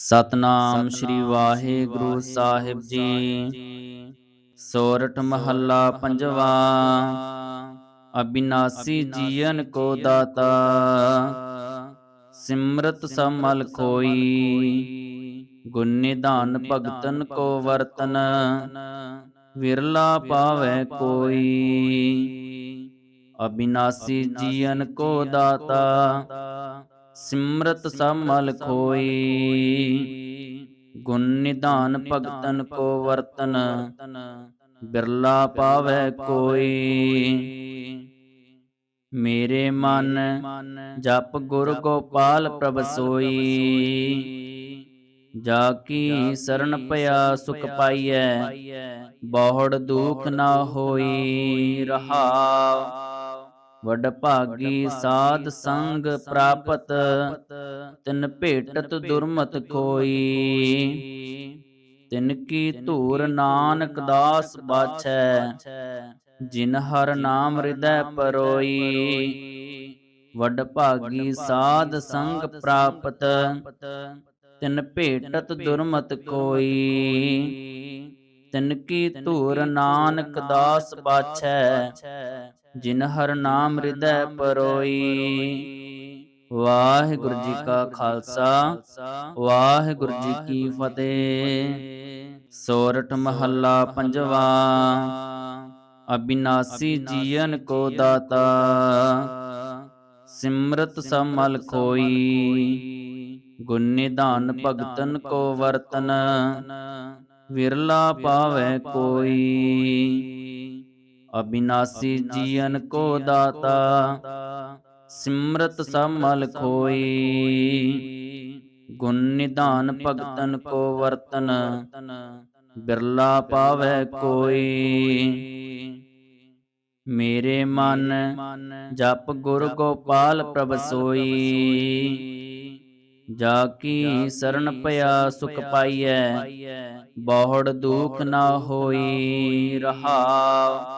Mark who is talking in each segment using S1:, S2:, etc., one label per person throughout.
S1: ਸਤਨਾਮ ਸ੍ਰੀ ਵਾਹਿਗੁਰੂ ਸਾਹਿਬ ਜੀ। ਸੋਰਠ ਮਹੱਲਾ ਪੰਜਵਾ। ਅਬਿਨਾਸੀ ਜੀਵਨ ਕੋ ਦਾਤਾ। ਸਿਮਰਤ ਸਮਲ ਕੋਈ। ਗੁਣ ਨਿਧਾਨ ਭਗਤਨ ਕੋ ਵਰਤਨ। ਵਿਰਲਾ ਪਾਵੇ ਕੋਈ। ਅਬਿਨਾਸੀ ਜੀਵਨ ਕੋ ਦਾਤਾ। ਸਿਮਰਤ ਸਮਲ ਖੋਈ। ਗੁਣ ਨਿਧਾਨ ਭਗਤਨ ਕੋ ਵਰਤਨ। ਬਿਰਲਾ ਪਾਵੇ ਕੋਈ ਮੇਰੇ ਮਨ ਜਪ ਗੁਰ ਗੋਪਾਲ ਪ੍ਰਭ ਸੋਈ। ਜਾ ਕੀ ਸਰਣ ਪਿਆ ਸੁਖ ਪਾਈਐ। ਬਹੁੜ ਦੁਖ ਨਾ ਹੋਈ ਰਹਾਉ। ਵਡ ਭਾਗੀ ਸਾਧ ਸੰਗ ਪ੍ਰਾਪਤ, ਤਿਨ ਭੇਟਤ ਦੁਰਮਤ ਕੋਈ ਤਿਨ ਕੀ ਧੂਰ ਨਾਨਕ ਦਾਸ ਬਾਛੈ, ਜਿਨ ਹਰ ਨਾਮ ਹਿਰਦੈ ਪਰੋਈ। ਵਡ ਭਾਗੀ ਸਾਧ ਸੰਗ ਪ੍ਰਾਪਤ, ਤਿਨ ਭੇਟਤ ਦੁਰਮਤ ਕੋਈ ਤਿਨ ਕੀ ਧੂਰ ਨਾਨਕ ਦਾਸ ਬਾਛੈ ਜਿਨ ਹਰ ਨਾਮ ਹਿਰਦੈ ਪਰੋਈ। ਵਾਹਿਗੁਰੂ ਜੀ ਕਾ ਖਾਲਸਾ। ਵਾਹਿਗੁਰੂ ਜੀ ਕੀ ਫਤਿਹ। ਸੋਰਠ ਮਹੱਲਾ ਪੰਜਵਾ। ਅਬਿਨਾਸੀ ਜੀਵਨ ਕੋ ਦਾਤਾ। ਸਿਮਰਤ ਸਮਲ ਖੋਈ। ਗੁਣ ਨਿਧਾਨ ਭਗਤਨ ਕੋ ਵਰਤਨ। ਵਿਰਲਾ ਪਾਵੇ ਕੋਈ। ਅਬਿਨਾਸੀ ਜੀਵਨ ਕੋ ਦਾਤਾ, ਸਿਮਰਤ ਸਮਲ ਖੋਈ। ਗੁਣ ਨਿਧਾਨ ਭਗਤਨ ਕੋ ਵਰਤਨ, ਬਿਰਲਾ ਪਾਵੇ ਕੋਈ। ਮੇਰੇ ਮਨ ਜਪ ਗੁਰ ਗੋਪਾਲ ਪ੍ਰਭ ਸੋਈ। ਜਾ ਕੀ ਸਰਣ ਪਿਆ ਸੁਖ ਪਾਈਐ ਬਹੁੜ ਦੁਖ ਨਾ ਹੋਈ ਰਹਾਉ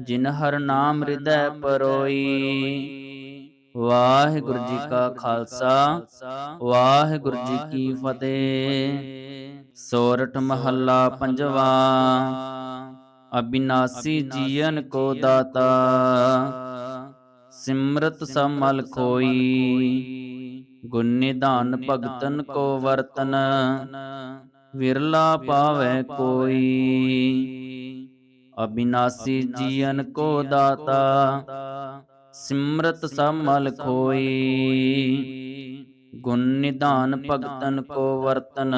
S1: ਜਿਨ ਹਰ ਨਾਮ ਹਿਰਦੈ ਪਰੋਈ। ਵਾਹਿਗੁਰੂ ਜੀ ਕਾ ਖਾਲਸਾ ਵਾਹਿਗੁਰੂ ਜੀ ਕੀ ਫਤਿਹ। ਸੋਰਠ ਮਹੱਲਾ ਪੰਜਵਾ। ਅਬਿਨਾਸੀ ਜੀਵਨ ਕੋ ਦਾਤਾ। ਸਿਮਰਤ ਸਮਲ ਖੋਈ। ਗੁਣ ਨਿਧਾਨ ਭਗਤਨ ਕੋ ਵਰਤਨ। ਵਿਰਲਾ ਪਾਵੇ ਕੋਈ। ਅਬਿਨਾਸੀ ਜੀਵਨ ਕੋ ਦਾਤਾ, ਸਿਮਰਤ ਸਮਲ ਖੋਈ। ਗੁਣ ਨਿਧਾਨ ਭਗਤਨ ਕੋ ਵਰਤਨ,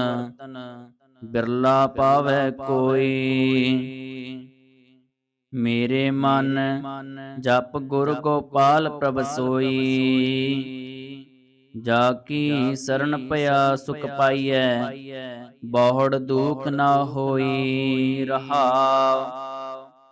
S1: ਬਿਰਲਾ ਪਾਵੇ ਕੋਈ। ਮੇਰੇ ਮਨ ਜਪ ਗੁਰ ਗੋਪਾਲ ਪ੍ਰਭ ਸੋਈ। ਜਾ ਕੀ ਸ਼ਰਨ ਪਿਆ ਸੁਖ ਪਾਈਐ, ਬਹੁੜ ਦੁਖ ਨਾ ਹੋਈ ਰਹਾਉ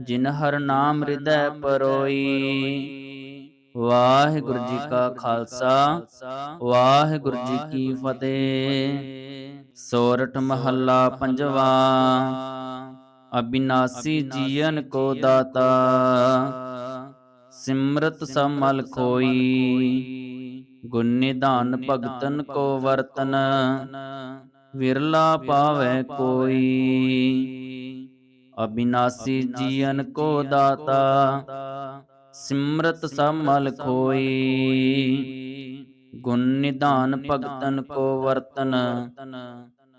S1: ਜਿਨ ਹਰ ਨਾਮ ਹਿਰਦੈ ਪਰੋਈ। ਵਾਹਿਗੁਰੂ ਜੀ ਕਾ ਖਾਲਸਾ। ਵਾਹਿਗੁਰੂ ਜੀ ਕੀ ਫਤਿਹ। ਸੋਰਠ ਮਹੱਲਾ ਪੰਜਵਾ। ਅਬਿਨਾਸੀ ਜੀਵਨ ਕੋ ਦਾਤਾ। ਸਿਮਰਤ ਸਮਲ ਖੋਈ। ਗੁਣ ਨਿਧਾਨ ਭਗਤਨ ਕੋ ਵਰਤਨ। ਵਿਰਲਾ ਪਾਵੇ ਕੋਈ। ਅਬਿਨਾਸੀ ਜੀਵਨ ਕੋ ਦਾਤਾ, ਸਿਮਰਤ ਸਮਲ ਖੋਈ। ਗੁਣ ਨਿਧਾਨ ਭਗਤਨ ਕੋ ਵਰਤਨ,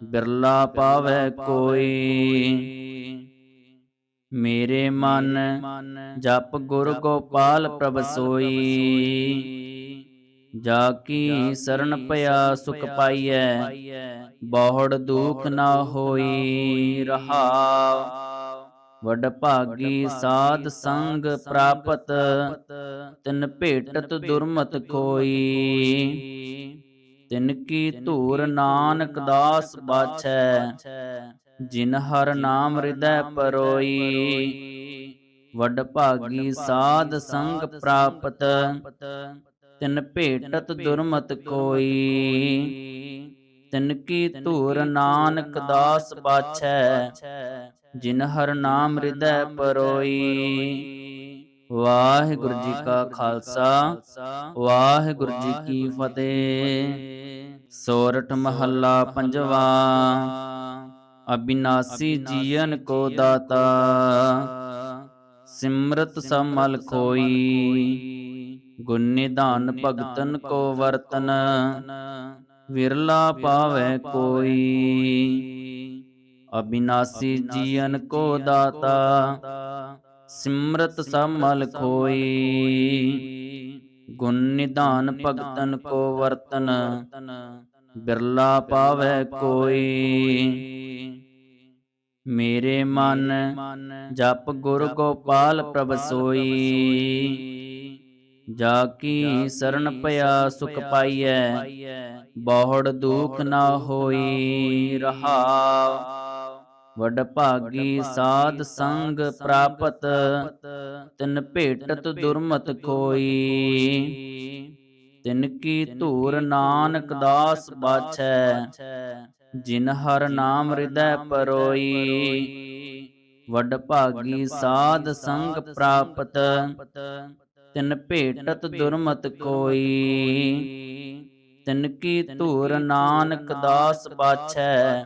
S1: ਬਿਰਲਾ ਪਾਵੈ ਕੋਈ। ਮੇਰੇ ਮਨ ਜਪ ਗੁਰ ਗੋਪਾਲ ਪ੍ਰਭ ਸੋਈ। ਜਾ ਕੀ ਸ਼ਰਨ ਪਿਆ ਸੁਖ ਪਾਈਐ ਬਹੁੜ ਦੁਖ ਨਾ ਹੋਈ ਰਹਾਉ। ਵਡ ਭਾਗੀ ਸਾਧ ਸੰਗ ਪ੍ਰਾਪਤ ਤਿਨ ਭੇਟਤ ਦੁਰਮਤ ਕੋਈ ਤਿਨ ਕੀ ਧੂਰ ਨਾਨਕ ਦਾਸ ਬਾਛੈ ਜਿਨ ਹਰ ਨਾਮ ਹਿਰਦੈ ਪਰੋਈ। ਵਡ ਭਾਗੀ ਸਾਧ ਸੰਗ ਪ੍ਰਾਪਤ ਤਿਨ ਭੇਟਤ ਦੁਰਮਤ ਕੋਈ ਤਿਨ ਕੀ ਧੂਰ ਨਾਨਕ ਦਾਸ ਬਾਛੈ ਜਿਨ ਹਰ ਨਾਮ ਹਿਰਦੈ ਪਰੋਈ। ਵਾਹਿਗੁਰੂ ਜੀ ਕਾ ਖਾਲਸਾ, ਵਾਹਿਗੁਰੂ ਜੀ ਕੀ ਫਤਿਹ। ਸੋਰਠ ਮਹੱਲਾ ਪੰਜਵਾ। ਅਬਿਨਾਸੀ ਜੀਵਨ ਕੋ ਦਾਤਾ, ਸਿਮਰਤ ਸਮਲ ਖੋਈ। ਗੁਣ ਨਿਧਾਨ ਭਗਤਨ ਕੋ ਵਰਤਨ, ਵਿਰਲਾ ਪਾਵੈ ਕੋਈ। ਅਬਿਨਾਸੀ ਜੀਵਨ ਕੋ ਦਾਤਾ, ਸਿਮਰਤ ਸਮਲ ਖੋਈ। ਗੁਣ ਨਿਧਾਨ ਭਗਤਨ ਕੋ ਵਰਤਨ, ਬਿਰਲਾ ਪਾਵੈ ਕੋਈ। ਮੇਰੇ ਮਨ ਜਪ ਗੁਰ ਗੋਪਾਲ ਪ੍ਰਭ ਸੋਈ। ਜਾ ਕੀ ਸਰਣ ਪਿਆ ਸੁਖ ਪਾਈਐ, ਬਹੁੜ ਦੁਖ ਨਾ ਹੋਈ ਰਹਾਉ ਵਡ ਭਾਗੀ ਸਾਧ ਸੰਗ ਪ੍ਰਾਪਤ ਤਿਨ ਭੇਟਤ ਦੁਰਮਤ ਕੋਈ ਤਿਨ ਕੀ ਧੂਰ ਨਾਨਕ ਦਾਸ ਬਾਛੈ ਜਿਨ ਹਰ ਨਾਮ ਹਿਰਦੈ ਪਰੋਈ। ਵਡ ਭਾਗੀ ਸਾਧ ਸੰਗ ਪ੍ਰਾਪਤ ਤਿਨ ਭੇਟਤ ਦੁਰਮਤ ਕੋਈ ਤਿਨ ਕੀ ਧੂਰ ਨਾਨਕ ਦਾਸ ਬਾਛੈ।